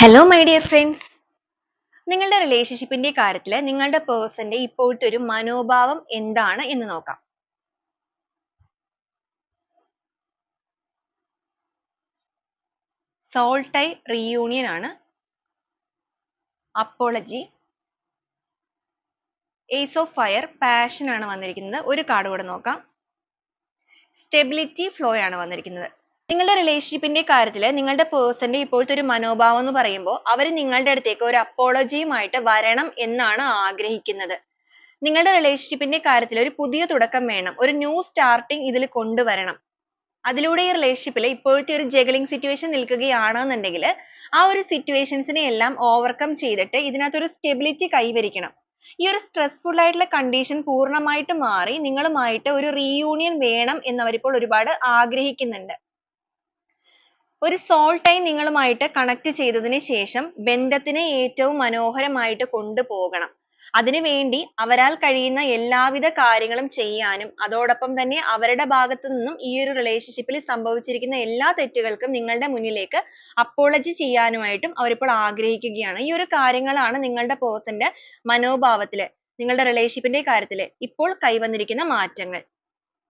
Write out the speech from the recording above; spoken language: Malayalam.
ഹലോ മൈ ഡിയർ ഫ്രണ്ട്സ് നിങ്ങളുടെ റിലേഷൻഷിപ്പിന്റെ കാര്യത്തിൽ നിങ്ങളുടെ പേഴ്സന്റെ ഇപ്പോഴത്തെ ഒരു മനോഭാവം എന്താണ് എന്ന് നോക്കാം. സോൾട്ടൈ റീയൂണിയൻ ആണ്. Apology ace of fire passion ആണ് വന്നിരിക്കുന്നത്. ഒരു കാർഡ് കൂടെ നോക്കാം. സ്റ്റെബിലിറ്റി ഫ്ലോ ആണ് വന്നിരിക്കുന്നത്. നിങ്ങളുടെ റിലേഷൻഷിപ്പിന്റെ കാര്യത്തിൽ നിങ്ങളുടെ പേഴ്സന്റെ ഇപ്പോഴത്തെ ഒരു മനോഭാവം എന്ന് പറയുമ്പോൾ അവർ നിങ്ങളുടെ അടുത്തേക്ക് ഒരു അപ്പോളജിയുമായിട്ട് വരണം എന്നാണ് ആഗ്രഹിക്കുന്നത്. നിങ്ങളുടെ റിലേഷൻഷിപ്പിന്റെ കാര്യത്തിൽ ഒരു പുതിയ തുടക്കം വേണം. ഒരു ന്യൂ സ്റ്റാർട്ടിങ് ഇതിൽ കൊണ്ടുവരണം. അതിലൂടെ ഈ റിലേഷൻഷിപ്പിൽ ഇപ്പോഴത്തെ ഒരു ജഗലിംഗ് സിറ്റുവേഷൻ നിൽക്കുകയാണെന്നുണ്ടെങ്കിൽ ആ ഒരു സിറ്റുവേഷൻസിനെ എല്ലാം ഓവർകം ചെയ്തിട്ട് ഇതിനകത്തൊരു സ്റ്റെബിലിറ്റി കൈവരിക്കണം. ഈ ഒരു സ്ട്രെസ്ഫുൾ ആയിട്ടുള്ള കണ്ടീഷൻ പൂർണമായിട്ട് മാറി നിങ്ങളുമായിട്ട് ഒരു റീയൂണിയൻ വേണം എന്ന് അവരിപ്പോൾ ഒരുപാട് ആഗ്രഹിക്കുന്നുണ്ട്. ഒരു സോൾ ടൈം നിങ്ങളുമായിട്ട് കണക്ട് ചെയ്തതിന് ശേഷം ബന്ധത്തിനെ ഏറ്റവും മനോഹരമായിട്ട് കൊണ്ടുപോകണം. അതിനുവേണ്ടി അവരാൽ കഴിയുന്ന എല്ലാവിധ കാര്യങ്ങളും ചെയ്യാനും അതോടൊപ്പം തന്നെ അവരുടെ ഭാഗത്തു നിന്നും ഈ ഒരു റിലേഷൻഷിപ്പിൽ സംഭവിച്ചിരിക്കുന്ന എല്ലാ തെറ്റുകൾക്കും നിങ്ങളുടെ മുന്നിലേക്ക് അപ്പോളജി ചെയ്യാനുമായിട്ടും അവരിപ്പോൾ ആഗ്രഹിക്കുകയാണ്. ഈ ഒരു കാര്യങ്ങളാണ് നിങ്ങളുടെ പേഴ്സന്റെ മനോഭാവത്തിൽ നിങ്ങളുടെ റിലേഷൻഷിപ്പിന്റെ കാര്യത്തിൽ ഇപ്പോൾ കൈവന്നിരിക്കുന്ന മാറ്റങ്ങൾ.